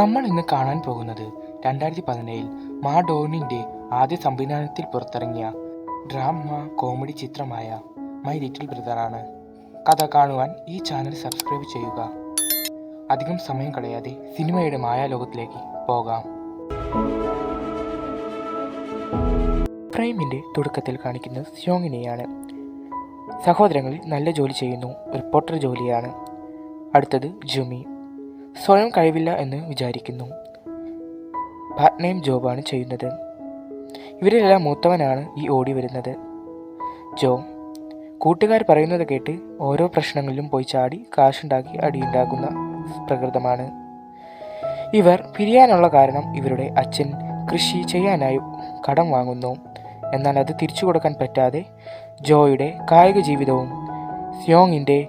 നമ്മൾ ഇന്ന് കാണാൻ പോകുന്നത് രണ്ടായിരത്തി പതിനേഴിൽ മാ ഡോണിന്റെ ആദ്യ സംവിധാനത്തിൽ പുറത്തിറങ്ങിയ ഡ്രാമ കോമഡി ചിത്രമായ മൈ ലിറ്റിൽ ബ്രദറാണ്. കഥ കാണുവാൻ ഈ ചാനൽ സബ്സ്ക്രൈബ് ചെയ്യുക. അധികം സമയം കളയാതെ സിനിമയുടെ മായാലോകത്തിലേക്ക് പോകാം. പ്രൈമിന്റെ തുടക്കത്തിൽ കാണിക്കുന്ന സ്യോങ്ങിനെയാണ്. സഹോദരങ്ങളിൽ നല്ല ജോലി ചെയ്യുന്നു റിപ്പോർട്ടർ ജോലിയാണ്. അടുത്തത് ജുമി. സ്വയം കഴിവില്ല എന്ന് വിചാരിക്കുന്നു. പാർട്ട് ടൈം ജോബാണ് ചെയ്യുന്നത്. ഇവരിലെല്ലാം മൂത്തവനാണ് ഈ ഓടി വരുന്നത് ജോ കൂട്ടുകാർ പറയുന്നത് കേട്ട് ഓരോ പ്രശ്നങ്ങളിലും പോയി ചാടി കാശുണ്ടാക്കി അടിയുണ്ടാക്കുന്ന പ്രകൃതമാണ്. ഇവർ പിരിയാനുള്ള കാരണം ഇവരുടെ അച്ഛൻ കൃഷി ചെയ്യാനായി കടം വാങ്ങുന്നു. എന്നാൽ അത് തിരിച്ചു കൊടുക്കാൻ പറ്റാതെ ജോയുടെ കായിക ജീവിതവും സ്യോങ്ങിന്റെ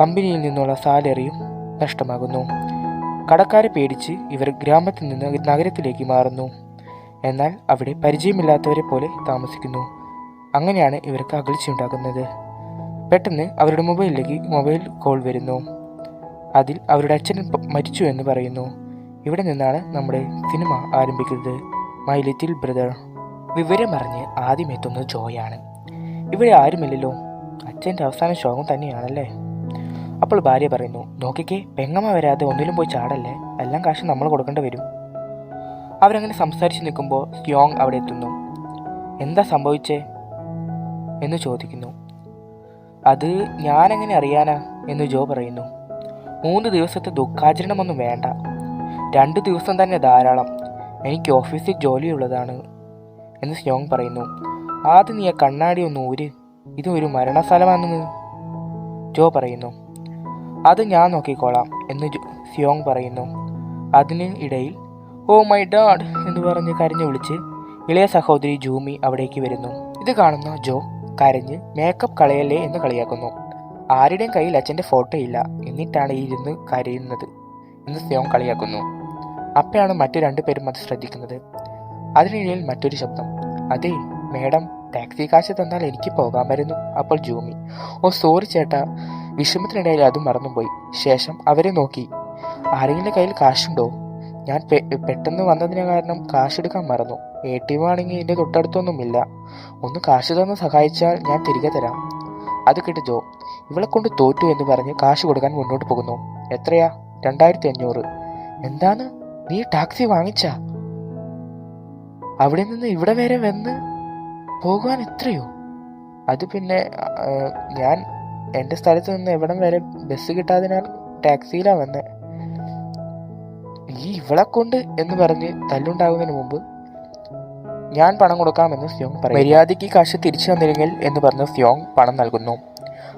കമ്പനിയിൽ നിന്നുള്ള സാലറിയും നഷ്ടമാകുന്നു. കടക്കാരെ പേടിച്ച് ഇവർ ഗ്രാമത്തിൽ നിന്ന് നഗരത്തിലേക്ക് മാറുന്നു. എന്നാൽ അവിടെ പരിചയമില്ലാത്തവരെ പോലെ താമസിക്കുന്നു. അങ്ങനെയാണ് ഇവർക്ക് അകൽച്ചയുണ്ടാകുന്നത്. പെട്ടെന്ന് അവരുടെ മൊബൈലിലേക്ക് മൊബൈൽ കോൾ വരുന്നു. അതിൽ അവരുടെ അച്ഛൻ മരിച്ചു എന്ന് പറയുന്നു. ഇവിടെ നിന്നാണ് നമ്മുടെ സിനിമ ആരംഭിക്കുന്നത്. മൈ ലിറ്റിൽ ബ്രദർ വിവരമറിഞ്ഞ് ആദ്യം എത്തുന്നത് ജോയാണ്. ഇവിടെ ആരുമില്ലല്ലോ. അച്ഛന്റെ അവസാന ശോകം തന്നെയാണല്ലേ? അപ്പോൾ ഭാര്യ പറയുന്നു നോക്കിക്കേ പെങ്ങമ്മ വരാതെ ഒന്നിലും പോയി ചാടല്ലേ? എല്ലാം കാശ് നമ്മൾ കൊടുക്കേണ്ടി വരും. അവരങ്ങനെ സംസാരിച്ച് നിൽക്കുമ്പോൾ സ്യോങ് അവിടെ എത്തുന്നു. എന്താ സംഭവിച്ചേ? എന്ന് ചോദിക്കുന്നു. അത് ഞാനെങ്ങനെ അറിയാനാ? എന്ന് ജോ പറയുന്നു. മൂന്ന് ദിവസത്തെ ദുഃഖാചരണമൊന്നും വേണ്ട. രണ്ട് ദിവസം തന്നെ ധാരാളം. എനിക്ക് ഓഫീസിൽ ജോലിയുള്ളതാണ്. എന്ന് സ്യോങ് പറയുന്നു. ആദ്യം നീ ആ കണ്ണാടി ഒന്ന് ഊര്. ഇത് ഒരു മരണസ്ഥലമാണെന്ന് ജോ പറയുന്നു. അത് ഞാൻ നോക്കിക്കോളാം എന്ന് സിയോങ് പറയുന്നു. അതിന് ഇടയിൽ ഓ മൈ ഡാഡ് എന്ന് പറഞ്ഞ് കരഞ്ഞു വിളിച്ച് ഇളയ സഹോദരി ജൂമി അവിടേക്ക് വരുന്നു. ഇത് കാണുന്ന ജോ കരഞ്ഞ് മേക്കപ്പ് കളയല്ലേ എന്ന് കളിയാക്കുന്നു. ആരുടെയും കയ്യിൽ അച്ഛന്റെ ഫോട്ടോ ഇല്ല. എന്നിട്ടാണ് ഈ ഇരുന്ന് കരയുന്നത് എന്ന് സിയോങ് കളിയാക്കുന്നു. അപ്പോഴാണ് മറ്റു രണ്ടുപേരും അത് ശ്രദ്ധിക്കുന്നത്. അതിനിടയിൽ മറ്റൊരു ശബ്ദം. അതെ മേഡം. ടാക്സി കാശ് തന്നാൽ എനിക്ക് പോകാമായിരുന്നു അപ്പോൾ ജൂമി ഓ സോറി ചേട്ടാ. വിഷമത്തിനിടയിൽ അത് മറന്നുപോയി. ശേഷം അവരെ നോക്കി. ആരെങ്കിലും കയ്യിൽ കാശുണ്ടോ? ഞാൻ പെട്ടെന്ന് വന്നതിന് കാരണം കാശ് എടുക്കാൻ മറന്നു. എ ടി എം ആണെങ്കിൽ എന്റെ തൊട്ടടുത്തൊന്നുമില്ല. ഒന്ന് കാശ് തന്ന് സഹായിച്ചാൽ ഞാൻ തിരികെ തരാം. അത് കേട്ട് ജോ ഇവളെ കൊണ്ട് തോറ്റു എന്ന് പറഞ്ഞ് കാശ് കൊടുക്കാൻ മുന്നോട്ട് പോകുന്നു. എത്രയാ? രണ്ടായിരത്തി അഞ്ഞൂറ് എന്താണ്? നീ ടാക്സി വാങ്ങിച്ച? അവിടെ നിന്ന് ഇവിടെ വരെ വന്ന് പോകുവാൻ എത്രയോ അത് പിന്നെ ഞാൻ എന്റെ സ്ഥലത്ത് നിന്ന് എവിടം വരെ ബസ് കിട്ടാതിനാൽ ടാക്സിയിലാ വന്നെ. ഈ ഇവളെ കൊണ്ട് എന്ന് പറഞ്ഞ് തല്ലുണ്ടാകുന്നതിന് മുമ്പ് ഞാൻ പണം കൊടുക്കാമെന്ന് സ്യോങ് പറയും മര്യാദയ്ക്ക് കാശ് തിരിച്ചു തന്നില്ലെങ്കിൽ എന്ന് പറഞ്ഞ് സ്യോങ് പണം നൽകുന്നു.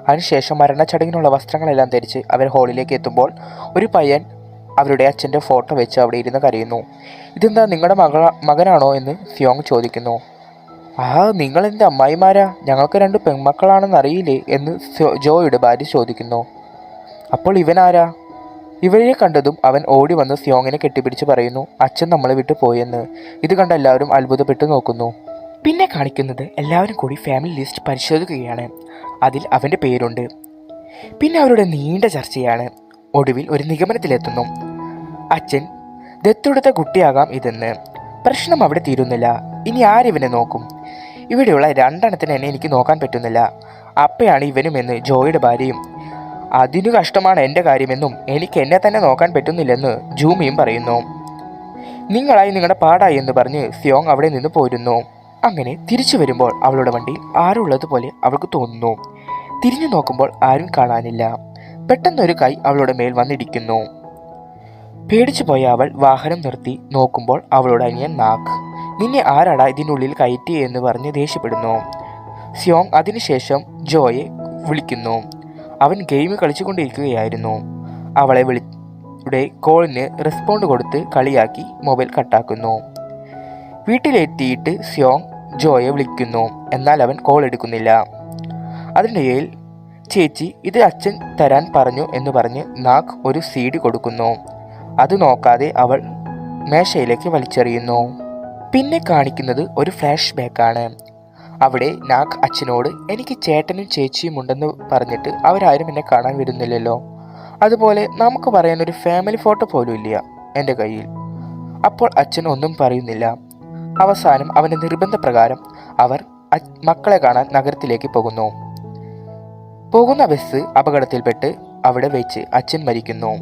അതിനുശേഷം മരണച്ചടങ്ങിനുള്ള വസ്ത്രങ്ങളെല്ലാം ധരിച്ച് അവർ ഹോളിലേക്ക് എത്തുമ്പോൾ ഒരു പയ്യൻ അവരുടെ അച്ഛന്റെ ഫോട്ടോ വെച്ച് അവിടെ ഇരുന്ന് കരയുന്നു. ഇതെന്താ നിങ്ങളുടെ മകള മകനാണോ എന്ന് സ്യോങ് ചോദിക്കുന്നു. ആ നിങ്ങൾ എന്റെ അമ്മായിമാരാ? ഞങ്ങൾക്ക് രണ്ട് പെൺമക്കളാണെന്ന് അറിയില്ലേ എന്ന് ജോയുടെ ഭാര്യ ചോദിക്കുന്നു. അപ്പോൾ ഇവനാരാ? ഇവരെ കണ്ടതും അവൻ ഓടി വന്ന് സിയോങ്ങിനെ കെട്ടിപ്പിടിച്ച് പറയുന്നു അച്ഛൻ നമ്മളെ വിട്ടു പോയെന്ന്. ഇത് കണ്ട എല്ലാവരും അത്ഭുതപ്പെട്ടു നോക്കുന്നു. പിന്നെ കാണിക്കുന്നത് എല്ലാവരും കൂടി ഫാമിലി ലിസ്റ്റ് പരിശോധിക്കുകയാണ്. അതിൽ അവന്റെ പേരുണ്ട്. പിന്നെ അവരുടെ നീണ്ട ചർച്ചയാണ്. ഒടുവിൽ ഒരു നിഗമനത്തിലെത്തുന്നു. അച്ഛൻ ദത്തെടുത്ത കുട്ടിയാകാം ഇതെന്ന്. പ്രശ്നം അവിടെ തീരുന്നില്ല. ഇനി ആരിവനെ നോക്കും? ഇവിടെയുള്ള രണ്ടെണ്ണത്തിന് എന്നെ എനിക്ക് നോക്കാൻ പറ്റുന്നില്ല. അപ്പയാണ് ഇവനും എന്ന് ജോയുടെ ഭാര്യയും. അതിനു കഷ്ടമാണ് എന്റെ കാര്യമെന്നും എനിക്ക് എന്നെ തന്നെ നോക്കാൻ പറ്റുന്നില്ലെന്ന് ജൂമിയും പറയുന്നു. നിങ്ങളായി നിങ്ങളുടെ പാടായി എന്ന് പറഞ്ഞ് സിയോങ് അവിടെ നിന്ന് പോരുന്നു. അങ്ങനെ തിരിച്ചു വരുമ്പോൾ അവളുടെ വണ്ടിയിൽ ആരുള്ളതുപോലെ അവൾക്ക് തോന്നുന്നു. തിരിഞ്ഞു നോക്കുമ്പോൾ ആരും കാണാനില്ല. പെട്ടെന്നൊരു കൈ അവളുടെ മേൽ വന്നിടിക്കുന്നു. പേടിച്ചു പോയ അവൾ വാഹനം നിർത്തി നോക്കുമ്പോൾ അവളുടെ അനിയൻ നാഗ്. നിന്നെ ആരാടാ ഇതിനുള്ളിൽ കയറ്റി എന്ന് പറഞ്ഞ് ദേഷ്യപ്പെടുന്നു. സിയോങ് അതിനുശേഷം ജോയെ വിളിക്കുന്നു. അവൻ ഗെയിം കളിച്ചുകൊണ്ടിരിക്കുകയായിരുന്നു. അവളെ വിളി യുടെ കോളിന് റെസ്പോണ്ട് കൊടുത്ത് കളിയാക്കി മൊബൈൽ കട്ടാക്കുന്നു. വീട്ടിലെത്തിയിട്ട് സിയോങ് ജോയെ വിളിക്കുന്നു. എന്നാൽ അവൻ കോൾ എടുക്കുന്നില്ല. അതിനിടയിൽ ചേച്ചി ഇത് അച്ഛൻ തരാൻ പറഞ്ഞു എന്ന് പറഞ്ഞ് നാഗ് ഒരു സീഡ് കൊടുക്കുന്നു. അത് നോക്കാതെ അവൾ മേശയിലേക്ക് വലിച്ചെറിയുന്നു. പിന്നെ കാണിക്കുന്നത് ഒരു ഫ്ലാഷ് ബാക്കാണ് അവിടെ നാഗ് അച്ഛനോട് എനിക്ക് ചേട്ടനും ചേച്ചിയും ഉണ്ടെന്ന് പറഞ്ഞിട്ട് അവരാരും എന്നെ കാണാൻ വരുന്നില്ലല്ലോ. അതുപോലെ നമുക്ക് പറയാൻ ഒരു ഫാമിലി ഫോട്ടോ പോലും ഇല്ല എന്റെ കയ്യിൽ. അപ്പോൾ അച്ഛൻ ഒന്നും പറയുന്നില്ല. അവസാനം അവന്റെ നിർബന്ധപ്രകാരം അവർ മക്കളെ കാണാൻ നഗരത്തിലേക്ക് പോകുന്നു. പോകുന്ന ബസ് അപകടത്തിൽപ്പെട്ട് അവിടെ വെച്ച് അച്ഛൻ മരിക്കുന്നു.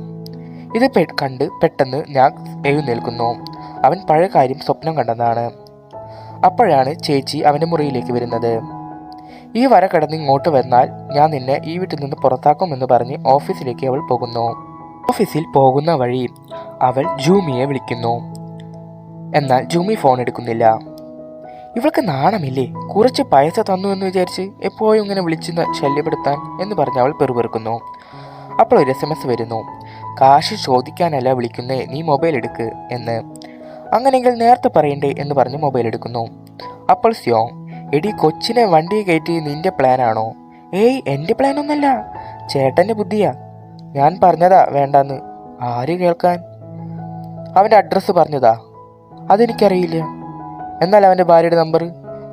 ഇത് കണ്ട് പെട്ടെന്ന് ഞാൻ എഴുന്നേൽക്കുന്നു. അവൻ പഴയ കാര്യം സ്വപ്നം കണ്ടെന്നാണ്. അപ്പോഴാണ് ചേച്ചി അവന്റെ മുറിയിലേക്ക് വരുന്നത്. ഈ വര കടന്ന് ഇങ്ങോട്ട് വന്നാൽ ഞാൻ നിന്നെ ഈ വീട്ടിൽ നിന്ന് പുറത്താക്കുമെന്ന് പറഞ്ഞ് ഓഫീസിലേക്ക് അവൾ പോകുന്നു. ഓഫീസിൽ പോകുന്ന വഴി അവൾ ജൂമിയെ വിളിക്കുന്നു. എന്നാൽ ജൂമി ഫോൺ എടുക്കുന്നില്ല. ഇവൾക്ക് നാണമില്ലേ? കുറച്ച് പൈസ തന്നു എന്ന് വിചാരിച്ച് എപ്പോഴും ഇങ്ങനെ വിളിച്ച് ശല്യപ്പെടുത്താൻ? എന്ന് പറഞ്ഞ് അവൾ പെറുപെറുക്കുന്നു. അപ്പോൾ ഒരു എസ് എം എസ് വരുന്നു. കാശ് ചോദിക്കാനല്ല വിളിക്കുന്നേ നീ മൊബൈൽ എടുക്ക് എന്ന്. അങ്ങനെയെങ്കിൽ നേരത്തെ പറയണ്ടേ എന്ന് പറഞ്ഞ് മൊബൈൽ എടുക്കുന്നു. അപ്പോൾ സ്യോങ് എടി കൊച്ചിനെ വണ്ടി കയറ്റി നിന്റെ പ്ലാനാണോ ഏയ് എന്റെ പ്ലാനൊന്നല്ല ചേട്ടന്റെ ബുദ്ധിയാ. ഞാൻ പറഞ്ഞതാ വേണ്ടെന്ന്. ആര് കേൾക്കാൻ? അവന്റെ അഡ്രസ്സ് പറഞ്ഞതാ. അതെനിക്കറിയില്ല. എന്നാൽ അവന്റെ ഭാര്യയുടെ നമ്പർ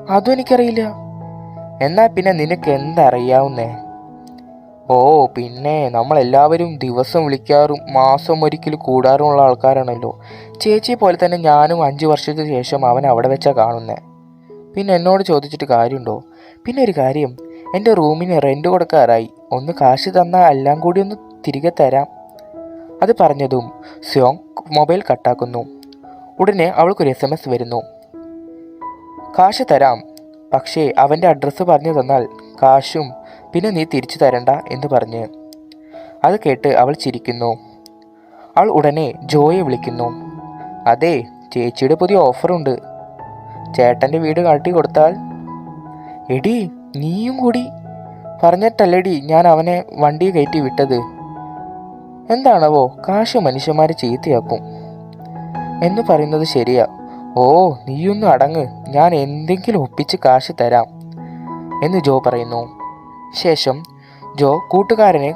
അതും എനിക്കറിയില്ല. എന്നാൽ പിന്നെ നിനക്ക് എന്തറിയാവുന്നേ? ഓ പിന്നെ നമ്മളെല്ലാവരും ദിവസം വിളിക്കാറും മാസം ഒരിക്കൽ കൂടാറുമുള്ള ആൾക്കാരാണല്ലോ. ചേച്ചി പോലെ തന്നെ ഞാനും അഞ്ച് വർഷത്തിന് ശേഷം അവൻ അവിടെ വെച്ചാണ് കാണുന്നേ. പിന്നെ എന്നോട് ചോദിച്ചിട്ട് കാര്യമുണ്ടോ? പിന്നെ ഒരു കാര്യം എന്റെ റൂമിന് റെന്റ് കൊടുക്കാറായി. ഒന്ന് കാശ് തന്നാൽ എല്ലാം കൂടി ഒന്ന് തിരികെ തരാം. അത് പറഞ്ഞതും സ്യോങ് മൊബൈൽ കട്ടാക്കുന്നു. ഉടനെ അവൾക്കൊരു എസ് എം എസ് വരുന്നു. കാശ് തരാം. പക്ഷേ അവന്റെ അഡ്രസ്സ് പറഞ്ഞു തന്നാൽ കാശും പിന്നെ നീ തിരിച്ചു തരണ്ട എന്ന് പറഞ്ഞ്. അത് കേട്ട് അവൾ ചിരിക്കുന്നു. അവൾ ഉടനെ ജോയെ വിളിക്കുന്നു. അതെ ചേച്ചിയുടെ പുതിയ ഓഫറുണ്ട്. ചേട്ടന്റെ വീട് കാട്ടി കൊടുത്താൽ? എടി നീയും കൂടി. പറഞ്ഞിട്ടല്ലടി ഞാൻ അവനെ വണ്ടി കയറ്റി വിട്ടത്. എന്താണവോ കാശ് മനുഷ്യന്മാരെ ചീത്തയാക്കും. എന്ന് പറയുന്നത് ശരിയാ. ഓ നീയൊന്നും അടങ്ങ്. ഞാൻ എന്തെങ്കിലും ഒപ്പിച്ച് കാശ് തരാം. എന്ന് ജോ പറയുന്നു. ശേഷം ജോ കൂട്ടുകാരനെ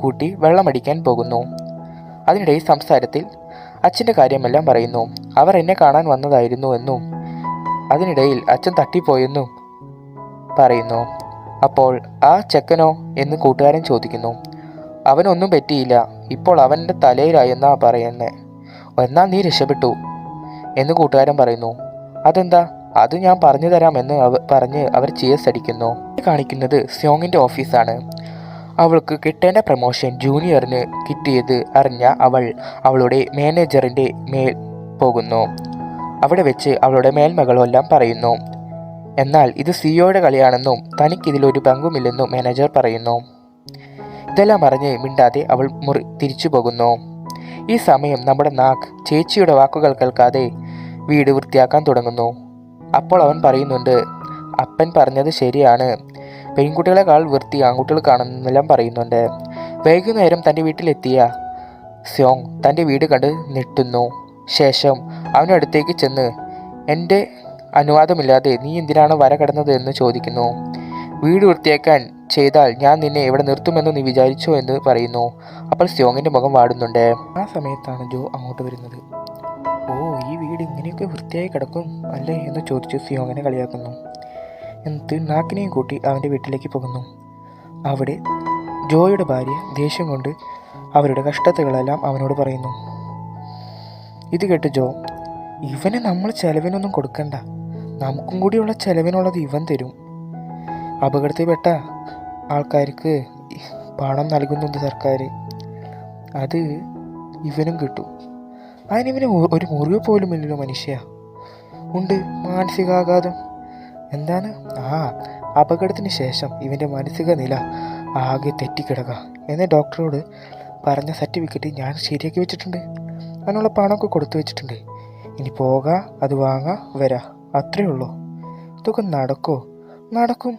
കൂട്ടി വെള്ളമടിക്കാൻ പോകുന്നു. അതിനിടെ സംസാരത്തിൽ അച്ഛന്റെ കാര്യമെല്ലാം പറയുന്നു. അവർ എന്നെ കാണാൻ വന്നതായിരുന്നു എന്നും അതിനിടയിൽ അച്ഛൻ തട്ടിപ്പോയെന്നും പറയുന്നു. അപ്പോൾ ആ ചെക്കനോ എന്ന് കൂട്ടുകാരൻ ചോദിക്കുന്നു. അവനൊന്നും പറ്റിയില്ല. ഇപ്പോൾ അവന്റെ തലയിലായെന്നാ പറയുന്നേ. എന്നാൽ നീ രക്ഷപ്പെട്ടു എന്ന് കൂട്ടുകാരൻ പറയുന്നു. അതെന്താ? അത് ഞാൻ പറഞ്ഞു തരാമെന്ന് അവ പറഞ്ഞ് അവർ ചിയേഴ്സ് അടിക്കുന്നു. കാണിക്കുന്നത് സ്യോങ്ങിന്റെ ഓഫീസാണ്. അവൾക്ക് കിട്ടേണ്ട പ്രമോഷൻ ജൂനിയറിന് കിട്ടിയത് അറിഞ്ഞ അവൾ അവളുടെ മാനേജറിന്റെ മേൽ പോകുന്നു. അവിടെ വെച്ച് അവളുടെ മേൽമകളെല്ലാം പറയുന്നു. എന്നാൽ ഇത് സിയോയുടെ കളിയാണെന്നും തനിക്കിതിലൊരു പങ്കുമില്ലെന്നും മാനേജർ പറയുന്നു. ഇതെല്ലാം അറിഞ്ഞ് മിണ്ടാതെ അവൾ മുറി തിരിച്ചു പോകുന്നു. ഈ സമയം നമ്മുടെ നാഗ് ചേച്ചിയുടെ വാക്കുകൾ കേൾക്കാതെ വീട് വൃത്തിയാക്കാൻ തുടങ്ങുന്നു. അപ്പോൾ അവൻ പറയുന്നുണ്ട് അപ്പൻ പറഞ്ഞത് ശരിയാണ്. പെൺകുട്ടികളെക്കാൾ വൃത്തി ആൺകുട്ടികൾ കാണുന്നെല്ലാം പറയുന്നുണ്ട്. വൈകുന്നേരം തന്റെ വീട്ടിലെത്തിയ സ്യോങ് തന്റെ വീട് കണ്ട് ഞെട്ടുന്നു. ശേഷം അവനടുത്തേക്ക് ചെന്ന് എന്റെ അനുവാദമില്ലാതെ നീ എന്തിനാണ് വര കടന്നത് എന്ന് ചോദിക്കുന്നു. വീട് വൃത്തിയാക്കാൻ ചെയ്താൽ ഞാൻ നിന്നെ ഇവിടെ നിർത്തുമെന്ന് നീ വിചാരിച്ചോ എന്ന് പറയുന്നു. അപ്പോൾ സ്യോങ്ങിന്റെ മുഖം വാടുന്നുണ്ട്. ആ സമയത്താണ് ജോ അങ്ങോട്ട് വരുന്നത്. ഓ ഈ വീട് ഇങ്ങനെയൊക്കെ വൃത്തിയായി കിടക്കും അല്ലേ എന്ന് ചോദിച്ചു സിയോങ്ങനെ കളിയാക്കുന്നു. എന്നിട്ട് നാക്കിനെയും കൂട്ടി അവന്റെ വീട്ടിലേക്ക് പോകുന്നു. അവിടെ ജോയുടെ ഭാര്യ ദേഷ്യം കൊണ്ട് അവരുടെ കഷ്ടതകളെല്ലാം അവനോട് പറയുന്നു. ഇത് കേട്ട് ജോ ഇവനെ നമ്മൾ ചെലവിനൊന്നും കൊടുക്കണ്ട. നമുക്കും കൂടിയുള്ള ചെലവിനുള്ളത് ഇവൻ തരും. അപകടത്തിൽപ്പെട്ട ആൾക്കാർക്ക് പണം നൽകുന്നുണ്ട് സർക്കാർ അത് ഇവനും കിട്ടും. അതിനിവന് ഒരു മുറിവ് പോലും ഇല്ലല്ലോ മനുഷ്യ. ഉണ്ട് മാനസികാഘാതം. എന്താണ്? ആ അപകടത്തിന് ശേഷം ഇവന്റെ മാനസിക നില ആകെ തെറ്റിക്കിടക്കുക എന്നെ ഡോക്ടറോട് പറഞ്ഞ സർട്ടിഫിക്കറ്റ് ഞാൻ ശരിയാക്കി വെച്ചിട്ടുണ്ട്. അതിനുള്ള പണമൊക്കെ കൊടുത്തു വെച്ചിട്ടുണ്ട്. ഇനി പോകാ അത് വാങ്ങാ വരാ. അത്രേ ഉള്ളൂ. ഇതൊക്കെ നടക്കോ? നടക്കും.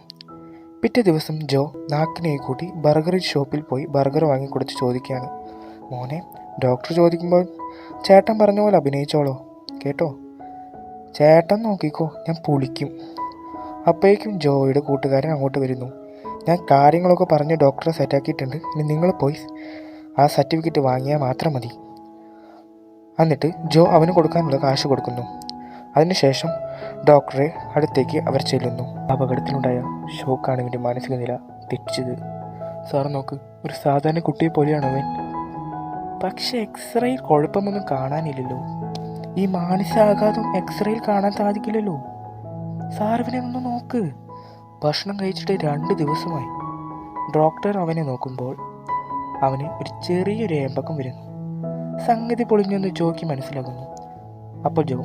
പിറ്റേ ദിവസം ജോ നാക്കിനെ കൂട്ടി ബർഗർ ഷോപ്പിൽ പോയി ബർഗർ വാങ്ങിക്കൊടുത്ത് ചോദിക്കുകയാണ്. മോനെ ഡോക്ടർ ചോദിക്കുമ്പോൾ ചേട്ടൻ പറഞ്ഞ പോലെ അഭിനയിച്ചോളോ. കേട്ടോ? ചേട്ടൻ നോക്കിക്കോ ഞാൻ പുളിക്കും. അപ്പോഴേക്കും ജോയുടെ കൂട്ടുകാരൻ അങ്ങോട്ട് വരുന്നു. ഞാൻ കാര്യങ്ങളൊക്കെ പറഞ്ഞ് ഡോക്ടറെ സെറ്റാക്കിയിട്ടുണ്ട്. ഇനി നിങ്ങൾ പോയി ആ സർട്ടിഫിക്കറ്റ് വാങ്ങിയാൽ മാത്രം മതി. എന്നിട്ട് ജോ അവന് കൊടുക്കാനുള്ള കാശ് കൊടുക്കുന്നു. അതിനുശേഷം ഡോക്ടറെ അടുത്തേക്ക് അവർ ചെല്ലുന്നു. അപകടത്തിലുണ്ടായ ഷോക്കാണ് ഇവന്റെ മാനസിക നില. തെറ്റിച്ചത്. സാർ നോക്ക് ഒരു സാധാരണ കുട്ടിയെ പോലെയാണ് അവൻ. പക്ഷെ എക്സ്റേയിൽ കുഴപ്പമൊന്നും കാണാനില്ലല്ലോ. ഈ മാനസികാഘാതം എക്സ്റേയിൽ കാണാൻ സാധിക്കില്ലല്ലോ. സാർവിനെ ഒന്ന് നോക്ക്. ഭക്ഷണം കഴിച്ചിട്ട് രണ്ട് ദിവസമായി. ഡോക്ടർ അവനെ നോക്കുമ്പോൾ അവന് ഒരു ചെറിയൊരു ഏമ്പക്കം വരുന്നു. സംഗതി പൊളിഞ്ഞെന്ന് ജോയ്ക്ക് മനസ്സിലാകുന്നു അപ്പോൾ ജോ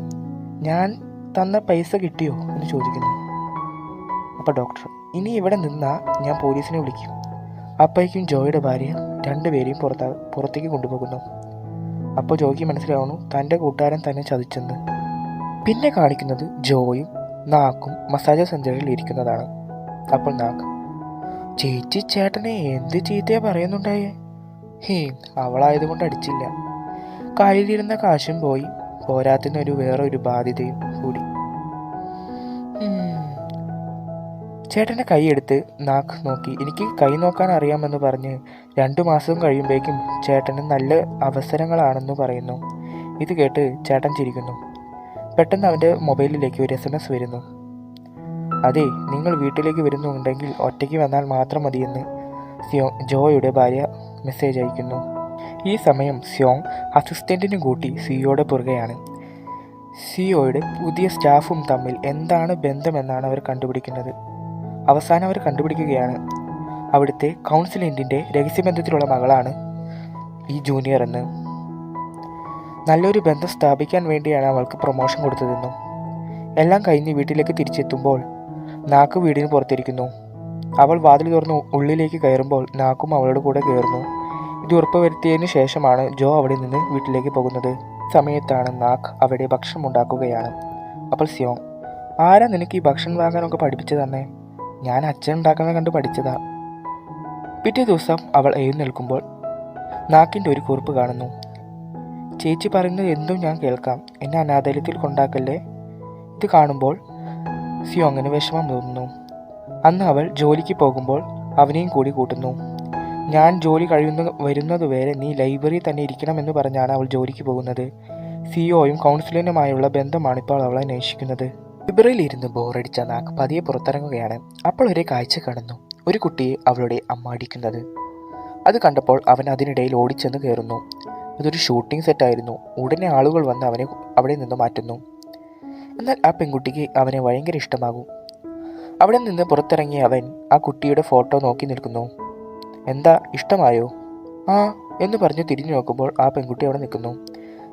ഞാൻ തന്ന പൈസ കിട്ടിയോ എന്ന് ചോദിക്കുന്നു. അപ്പോൾ ഡോക്ടർ ഇനി ഇവിടെ നിന്നാ ഞാൻ പോലീസിനെ വിളിക്കും. അപ്പയ്ക്കും ജോയുടെ ഭാര്യ രണ്ടുപേരെയും പുറത്താ പുറത്തേക്ക് കൊണ്ടുപോകുന്നു. അപ്പോൾ ജോയ്ക്ക് മനസ്സിലാവുന്നു തന്റെ കൂട്ടുകാരൻ തന്നെ ചതിച്ചെന്ന്. പിന്നെ കാണിക്കുന്നത് ജോയും നാക്കും മസാജ സെഞ്ചറിയിൽ ഇരിക്കുന്നതാണ്. അപ്പോൾ നാക്ക് ചേച്ചി ചേട്ടനെ എന്ത് ചീത്തയാ പറയുന്നുണ്ടായേ? ഹേ അവളായതുകൊണ്ട് അടിച്ചില്ല. കയ്യിലിരുന്ന കാശും പോയി പോരാത്തിന് ഒരു വേറെ ഒരു ബാധ്യതയും കൂടി. ചേട്ടന്റെ കൈയെടുത്ത് നാക്ക് നോക്കി എനിക്ക് കൈ നോക്കാൻ അറിയാമെന്ന് പറഞ്ഞ് രണ്ടു മാസം കഴിയുമ്പോഴേക്കും ചേട്ടന് നല്ല അവസരങ്ങളാണെന്ന് പറയുന്നു. ഇത് കേട്ട് ചേട്ടൻ ചിരിക്കുന്നു. പെട്ടെന്ന് അവന്റെ മൊബൈലിലേക്ക് ഒരു എസ് എം എസ് വരുന്നു. അതെ നിങ്ങൾ വീട്ടിലേക്ക് വരുന്നുണ്ടെങ്കിൽ ഒറ്റയ്ക്ക് വന്നാൽ മാത്രം മതിയെന്ന് സിയോ ജോയുടെ ഭാര്യ മെസ്സേജ് അയക്കുന്നു. ഈ സമയം സിയോങ് അസിസ്റ്റന്റിന് കൂട്ടി സിയോയുടെ പുറകെയാണ്. സിയോയുടെ പുതിയ സ്റ്റാഫും തമ്മിൽ എന്താണ് ബന്ധമെന്നാണ് അവർ കണ്ടുപിടിക്കുന്നത്. അവസാനം അവർ കണ്ടുപിടിക്കുകയാണ്. അവിടുത്തെ കൗൺസിലന്റിന്റെ രഹസ്യബന്ധത്തിലുള്ള മകളാണ് ഈ ജൂനിയർ എന്ന്. നല്ലൊരു ബന്ധം സ്ഥാപിക്കാൻ വേണ്ടിയാണ് അവൾക്ക് പ്രൊമോഷൻ കൊടുത്തതെന്നും എല്ലാം കഴിഞ്ഞ് വീട്ടിലേക്ക് തിരിച്ചെത്തുമ്പോൾ നാക്ക് വീടിന് പുറത്തിരിക്കുന്നു. അവൾ വാതിൽ തുറന്ന് ഉള്ളിലേക്ക് കയറുമ്പോൾ നാക്കും അവളുടെ കൂടെ കയറുന്നു. ഇത് ഉറപ്പുവരുത്തിയതിനു ശേഷമാണ് ജോ അവിടെ നിന്ന് വീട്ടിലേക്ക് പോകുന്നത്. സമയത്താണ് നാക്ക് അവിടെ ഭക്ഷണം ഉണ്ടാക്കുകയാണ്. അപ്പോൾ സിയോങ് ആരാ നിനക്ക് ഈ ഭക്ഷണം വാങ്ങാനൊക്കെ പഠിപ്പിച്ചു തന്നെ ഞാൻ അച്ഛൻ ഉണ്ടാക്കുന്നത് കണ്ട് പഠിച്ചതാ. പിറ്റേ ദിവസം അവൾ എഴുന്നേൽക്കുമ്പോൾ നാക്കിന്റെ ഒരു കുറിപ്പ് കാണുന്നു. ചേച്ചി പറയുന്നത് എന്തും ഞാൻ കേൾക്കാം. എന്നെ അനാഥാലയത്തിൽ കൊണ്ടാക്കല്ലേ? ഇത് കാണുമ്പോൾ സിയോങ്ങിന് വിഷമം തോന്നുന്നു. അന്ന് അവൾ ജോലിക്ക് പോകുമ്പോൾ അവനെയും കൂടി കൂട്ടുന്നു. ഞാൻ ജോലി കഴിയുന്ന വരുന്നതുവരെ നീ ലൈബ്രറി തന്നെ ഇരിക്കണമെന്ന് പറഞ്ഞാണ് അവൾ ജോലിക്ക് പോകുന്നത്. സിഇഒയും കൗൺസിലറുമായുള്ള ബന്ധമാണ് ഇപ്പോൾ അവളെ അന്വേഷിക്കുന്നത്. ലൈബ്രറിയിൽ ഇരുന്ന് ബോറടിച്ച നാക്ക് പതിയെ പുറത്തിറങ്ങുകയാണ്. അപ്പോൾ ഒരു കാഴ്ച കാണുന്നു. ഒരു കുട്ടിയെ അവളുടെ അമ്മ അടിക്കുന്നത്. അത് കണ്ടപ്പോൾ അവൻ അതിനിടയിൽ ഓടിച്ചെന്ന് കയറുന്നു. അതൊരു ഷൂട്ടിംഗ് സെറ്റായിരുന്നു ഉടനെ ആളുകൾ വന്ന് അവനെ അവിടെ നിന്ന് മാറ്റുന്നു. എന്നാൽ ആ പെൺകുട്ടിക്ക് അവനെ ഭയങ്കര ഇഷ്ടമാകും. അവിടെ നിന്ന് പുറത്തിറങ്ങിയ അവൻ ആ കുട്ടിയുടെ ഫോട്ടോ നോക്കി നിൽക്കുന്നു. എന്താ ഇഷ്ടമായോ? ആ എന്ന് പറഞ്ഞ് തിരിഞ്ഞു നോക്കുമ്പോൾ ആ പെൺകുട്ടി അവിടെ നിൽക്കുന്നു.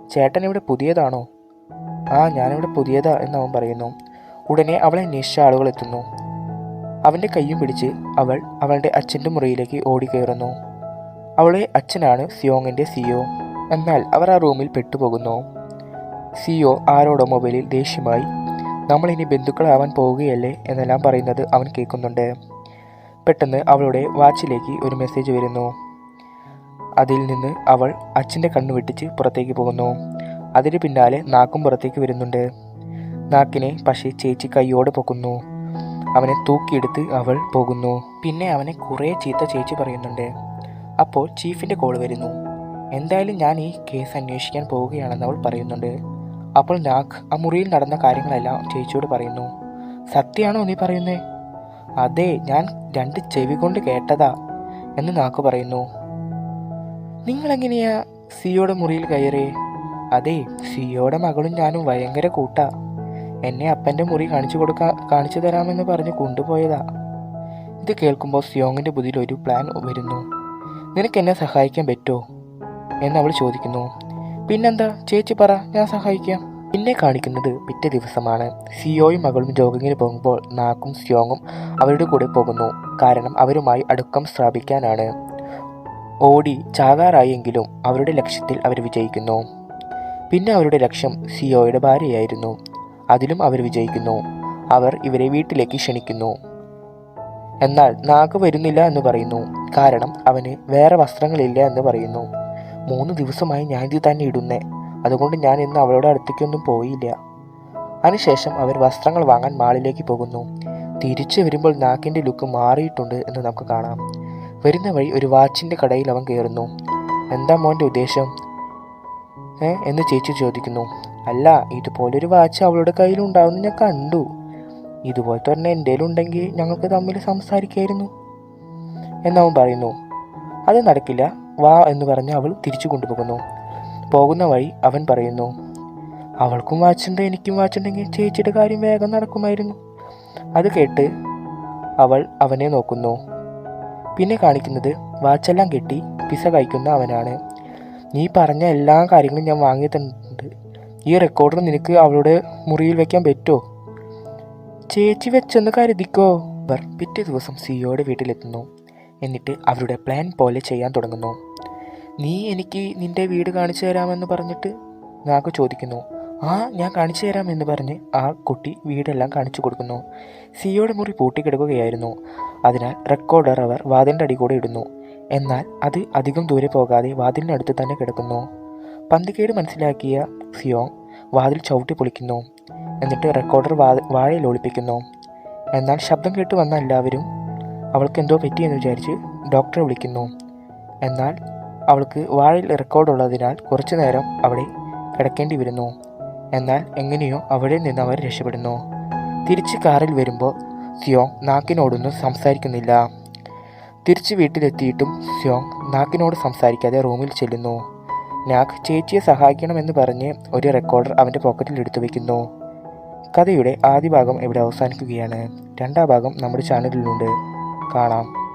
ചേട്ടൻ ഇവിടെ പുതിയതാണോ? ആ ഞാനിവിടെ പുതിയതാ എന്ന് അവൻ പറയുന്നു. ഉടനെ അവളെ അന്വേഷിച്ച ആളുകൾ എത്തുന്നു. അവന്റെ കയ്യും പിടിച്ച് അവൾ അവളുടെ അച്ഛന്റെ മുറിയിലേക്ക് ഓടിക്കയറുന്നു. അവളെ അച്ഛനാണ് സിയോങ്ങിന്റെ സിയോ എന്നാൽ അവർ ആ റൂമിൽ പെട്ടുപോകുന്നു. സിയോ ആരോടോ മൊബൈലിൽ ദേഷ്യമായി നമ്മളിനി ബന്ധുക്കളാവാൻ പോവുകയല്ലേ? എന്നെല്ലാം പറയുന്നത് അവൻ കേൾക്കുന്നുണ്ട്. പെട്ടെന്ന് അവളുടെ വാച്ചിലേക്ക് ഒരു മെസ്സേജ് വരുന്നു. അതിൽ നിന്ന് അവൾ അച്ഛന്റെ കണ്ണു വെട്ടിച്ച് പുറത്തേക്ക് പോകുന്നു. അതിന് പിന്നാലെ നാക്കും പുറത്തേക്ക് വരുന്നുണ്ട്. നാക്കിനെ പക്ഷേ ചേച്ചി കൈയോടെ പൊക്കുന്നു. അവനെ തൂക്കിയെടുത്ത് അവൾ പോകുന്നു. പിന്നെ അവനെ കുറേ ചീത്ത ചേച്ചി പറയുന്നുണ്ട്. അപ്പോൾ ചീഫിന്റെ കോൾ വരുന്നു. എന്തായാലും ഞാൻ ഈ കേസ് അന്വേഷിക്കാൻ പോവുകയാണെന്ന് അവൾ പറയുന്നുണ്ട്. അപ്പോൾ നാക്ക് ആ മുറിയിൽ നടന്ന കാര്യങ്ങളെല്ലാം ചേച്ചിയോട് പറയുന്നു. സത്യമാണോ നീ പറയുന്നേ? അതെ ഞാൻ രണ്ട് ചെവി കൊണ്ട് കേട്ടതാ എന്ന് നാക്ക് പറയുന്നു. നിങ്ങളെങ്ങനെയാ സിയോടെ മുറിയിൽ കയറി അതെ സിയോടെ മകളും ഞാനും ഭയങ്കര കൂട്ടാ. എന്നെ അപ്പന്റെ മുറി കാണിച്ചു കൊടുക്കാ കാണിച്ചു തരാമെന്ന് പറഞ്ഞ് കൊണ്ടുപോയതാ. ഇത് കേൾക്കുമ്പോൾ സിയോങ്ങിന്റെ ബുദ്ധിയിൽ ഒരു പ്ലാൻ വരുന്നു. നിനക്ക് എന്നെ സഹായിക്കാൻ പറ്റുമോ എന്ന് അവൾ ചോദിക്കുന്നു. പിന്നെന്താ? ചേച്ചി പറ ഞാൻ സഹായിക്കാം. പിന്നെ കാണിക്കുന്നത് പിറ്റേ ദിവസമാണ്. സിയോയും മകളും ജോഗിങ്ങിന് പോകുമ്പോൾ നാക്കും സിയോങ്ങും അവരുടെ കൂടെ പോകുന്നു. കാരണം അവരുമായി അടുക്കം സ്ഥാപിക്കാനാണ്. ഓടി ചാകാറായെങ്കിലും അവരുടെ ലക്ഷ്യത്തിൽ അവർ വിജയിക്കുന്നു. പിന്നെ അവരുടെ ലക്ഷ്യം സിയോയുടെ ഭാര്യയായിരുന്നു. അതിലും അവർ വിജയിക്കുന്നു. അവർ ഇവരെ വീട്ടിലേക്ക് ക്ഷണിക്കുന്നു. എന്നാൽ നാഗ് വരുന്നില്ല എന്ന് പറയുന്നു. കാരണം അവന് വേറെ വസ്ത്രങ്ങളില്ല എന്ന് പറയുന്നു. മൂന്ന് ദിവസമായി ഞാൻ ഇത് തന്നെ ഇടുന്നേ. അതുകൊണ്ട് ഞാൻ ഇന്ന് അവളുടെ അടുത്തേക്കൊന്നും പോയില്ല. അതിനുശേഷം അവർ വസ്ത്രങ്ങൾ വാങ്ങാൻ മാളിലേക്ക് പോകുന്നു. തിരിച്ചു വരുമ്പോൾ നാക്കിന്റെ ലുക്ക് മാറിയിട്ടുണ്ട് എന്ന് നമുക്ക് കാണാം. വരുന്ന വഴി ഒരു വാച്ചിന്റെ കടയിൽ അവൻ കയറുന്നു. എന്താ മോന്റെ ഉദ്ദേശം? എന്ന് ചേച്ചി ചോദിക്കുന്നു. അല്ല ഇതുപോലൊരു വാച്ച് അവളുടെ കയ്യിൽ ഉണ്ടാവുമെന്ന് ഞാൻ കണ്ടു. ഇതുപോലത്തെ തന്നെ എന്റെ ഉണ്ടെങ്കിൽ ഞങ്ങൾക്ക് തമ്മിൽ സംസാരിക്കായിരുന്നു. എന്നവൻ പറയുന്നു. അത് നടക്കില്ല. വാ എന്ന് പറഞ്ഞ് അവൾ തിരിച്ചു കൊണ്ടുപോകുന്നു. പോകുന്ന വഴി അവൻ പറയുന്നു അവൾക്കും വാച്ചുണ്ട് എനിക്കും വാച്ചുണ്ടെങ്കിൽ ചേച്ചിയുടെ കാര്യം വേഗം നടക്കുമായിരുന്നു. അത് കേട്ട് അവൾ അവനെ നോക്കുന്നു. പിന്നെ കാണിക്കുന്നത് വാച്ചെല്ലാം കെട്ടി പിസ കഴിക്കുന്ന അവനാണ്. നീ പറഞ്ഞ എല്ലാ കാര്യങ്ങളും ഞാൻ വാങ്ങി ഈ റെക്കോർഡർ നിനക്ക് അവളുടെ മുറിയിൽ വെക്കാൻ പറ്റുമോ ചേച്ചി വെച്ചെന്ന് കരുതിക്കോ. അവർ പിറ്റേ ദിവസം സിയോയുടെ വീട്ടിലെത്തുന്നു. എന്നിട്ട് അവരുടെ പ്ലാൻ പോലെ ചെയ്യാൻ തുടങ്ങുന്നു. നീ എനിക്ക് നിന്റെ വീട് കാണിച്ചു തരാമെന്ന് പറഞ്ഞിട്ട്? നാക്ക് ചോദിക്കുന്നു. ആ ഞാൻ കാണിച്ചു തരാമെന്ന് പറഞ്ഞ് ആ കുട്ടി വീടെല്ലാം കാണിച്ചു കൊടുക്കുന്നു. സിയോയുടെ മുറി പൂട്ടിക്കിടക്കുകയായിരുന്നു അതിനാൽ റെക്കോർഡർ അവർ വാതിലിന്റെ അടി കൂടെ ഇടുന്നു. എന്നാൽ അത് അധികം ദൂരെ പോകാതെ വാതിലിനടുത്ത് തന്നെ കിടക്കുന്നു. പന്തികേട് മനസ്സിലാക്കിയ സിയോങ് വാതിൽ ചവിട്ടി പൊളിക്കുന്നു. എന്നിട്ട് റെക്കോർഡർ വാഴയിൽ ഒളിപ്പിക്കുന്നു. എന്നാൽ ശബ്ദം കേട്ട് വന്ന എല്ലാവരും അവൾക്ക് എന്തോ പറ്റിയെന്ന് വിചാരിച്ച് ഡോക്ടറെ വിളിക്കുന്നു. എന്നാൽ അവൾക്ക് വാഴയിൽ റെക്കോർഡ് ഉള്ളതിനാൽ കുറച്ചു നേരം അവിടെ കിടക്കേണ്ടി വരുന്നു. എന്നാൽ എങ്ങനെയോ അവിടെ നിന്ന് അവർ രക്ഷപ്പെടുന്നു. തിരിച്ച് കാറിൽ വരുമ്പോൾ സിയോങ് നാക്കിനോടൊന്നും സംസാരിക്കുന്നില്ല. തിരിച്ച് വീട്ടിലെത്തിയിട്ടും സിയോങ് നാക്കിനോട് സംസാരിക്കാതെ റൂമിൽ ചെല്ലുന്നു. നാക്ക് ചേച്ചിയെ സഹായിക്കണമെന്ന് പറഞ്ഞ് ഒരു റെക്കോർഡർ അവന്റെ പോക്കറ്റിൽ എടുത്തു വയ്ക്കുന്നു കഥയുടെ ആദ്യ ഭാഗം ഇവിടെ അവസാനിക്കുകയാണ്. രണ്ടാം ഭാഗം നമ്മുടെ ചാനലിലുണ്ട് കാണാം.